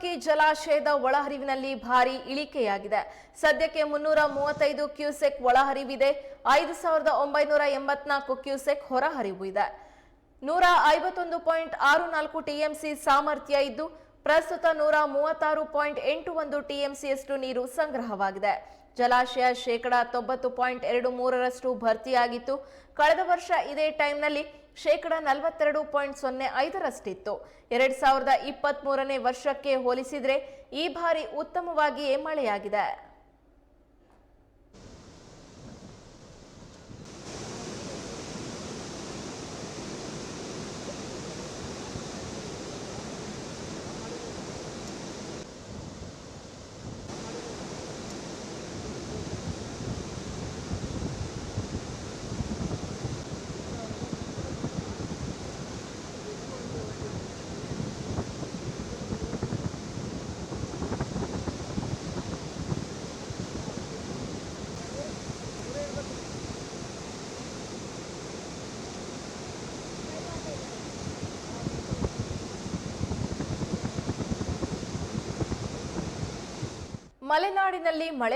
ಹೇಮಾವತಿ ಜಲಾಶಯದ ಒಳಹರಿವಿನಲ್ಲಿ ಭಾರಿ ಇಳಿಕೆಯಾಗಿದೆ. ಸದ್ಯಕ್ಕೆ ಮುನ್ನೂರ ಮೂವತ್ತೈದು ಕ್ಯೂಸೆಕ್ ಒಳಹರಿವಿದೆ. ಐದು ಸಾವಿರದ ಒಂಬೈನೂರ ಎಂಬತ್ನಾಲ್ಕು ಕ್ಯೂಸೆಕ್ ಹೊರಹರಿವು ಇದೆ. ನೂರ ಐವತ್ತೊಂದು ಪಾಯಿಂಟ್ ಆರು ನಾಲ್ಕು ಟಿಎಂಸಿ ಸಾಮರ್ಥ್ಯ ಇದ್ದು, ಪ್ರಸ್ತುತ ನೂರ ಮೂವತ್ತಾರು ಪಾಯಿಂಟ್ ಎಂಟು ಒಂದು ಟಿಎಂಸಿಯಷ್ಟು ನೀರು ಸಂಗ್ರಹವಾಗಿದೆ. ಜಲಾಶಯ ಶೇಕಡಾ ತೊಂಬತ್ತು ಪಾಯಿಂಟ್ ಎರಡು ಮೂರರಷ್ಟು ಭರ್ತಿಯಾಗಿತ್ತು. ಕಳೆದ ವರ್ಷ ಇದೇ ಟೈಮ್ನಲ್ಲಿ ಶೇಕಡ ನಲವತ್ತೆರಡು ಪಾಯಿಂಟ್ ಸೊನ್ನೆ ಐದರಷ್ಟಿತ್ತು. ಎರಡ್ ಸಾವಿರದ ಇಪ್ಪತ್ತ್ ವರ್ಷಕ್ಕೆ ಹೋಲಿಸಿದರೆ ಈ ಬಾರಿ ಉತ್ತಮವಾಗಿಯೇ ಮಳೆಯಾಗಿದೆ. ಮಲೆನಾಡಿನಲ್ಲಿ ಮಳೆ